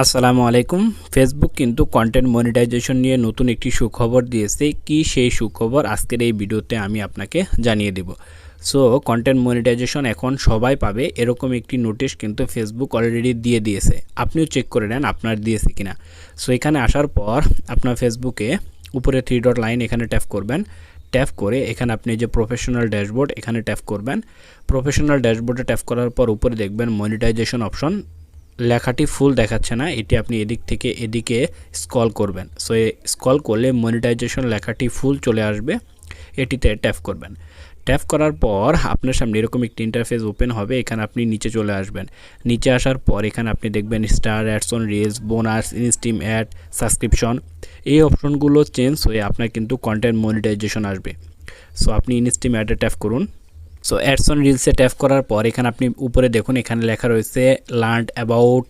আসসালামু আলাইকুম। ফেসবুক কিন্তু কন্টেন্ট মনিটাইজেশন নিয়ে নতুন একটি সুখবর দিয়েছে। কি সেই সুখবর? আজকের এই ভিডিওতে আমি আপনাকে জানিয়ে দেব। সো কন্টেন্ট মনিটাইজেশন এখন সবাই পাবে। এরকম একটি নোটিশ কিন্তু ফেসবুক অলরেডি দিয়ে দিয়েছে। আপনিও চেক করে নেন আপনার দিয়েছে কিনা। সো এখানে আসার পর আপনার ফেসবুকে উপরে থ্রি ডট লাইন এখানে ট্যাপ করবেন। ট্যাপ করে এখানে আপনি যে প্রফেশনাল ড্যাশবোর্ড এখানে ট্যাপ করবেন। প্রফেশনাল ড্যাশবোর্ডে ট্যাপ করার পর উপরে দেখবেন মনিটাইজেশন অপশন লেখাটি ফুল দেখাচ্ছে না, এটি আপনি এদিক থেকে এদিকে স্কল করবেন। সো স্কল করলে মনিটাইজেশন লেখাটি ফুল চলে আসবে, এটিতে ট্যাপ করবেন। ট্যাপ করার পর আপনার সামনে এরকম একটি ইন্টারফেস ওপেন হবে, এখানে আপনি নিচে চলে আসবেন। নিচে আসার পর এখানে আপনি দেখবেন star ads on reels bonus instream ad subscription এই অপশনগুলো চেঞ্জ হয়ে আপনার কিন্তু কন্টেন্ট মনিটাইজেশন আসবে। সো আপনি ইনস্টিম অ্যাডে ট্যাপ করুন। সো অ্যাডস অন রিলসে ট্যাপ করার পর এখানে আপনি উপরে দেখুন, এখানে লেখা রয়েছে learn about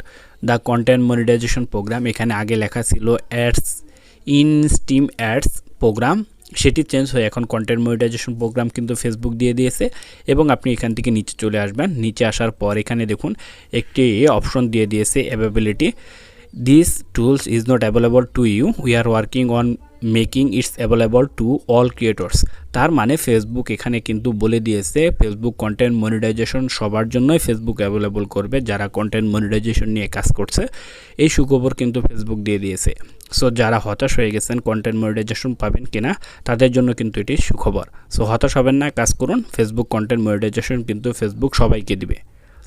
the content monetization program এখানে আগে লেখা ছিল ads in stream ads program সেটি চেঞ্জ হয়ে এখন কন্টেন্ট মনিটাইজেশন প্রোগ্রাম কিন্তু ফেসবুক দিয়ে দিয়েছে এবং আপনি এখান থেকে নিচে চলে আসবেন। নিচে আসার পর এখানে দেখুন, একটি অপশন দিয়ে দিয়েছে availability this tools is not available to you we are working on making its available to all creators তার মানে ফেসবুক এখানে কিন্তু বলে দিয়েছে ফেসবুক কন্টেন্ট মনিটাইজেশন সবার জন্যই ফেসবুক অ্যাভেলেবল করবে যারা কন্টেন্ট মনিটাইজেশন নিয়ে কাজ করছে। এই সুখবর কিন্তু ফেসবুক দিয়ে দিয়েছে। সো যারা হতাশ হয়ে গেছেন কন্টেন্ট মনিটাইজেশন পাবেন কিনা, তাদের জন্য কিন্তু এটি সুখবর। সো হতাশ হবেন না, কাজ করুন। ফেসবুক কন্টেন্ট মনিটাইজেশন কিন্তু ফেসবুক সবাইকে দিবে।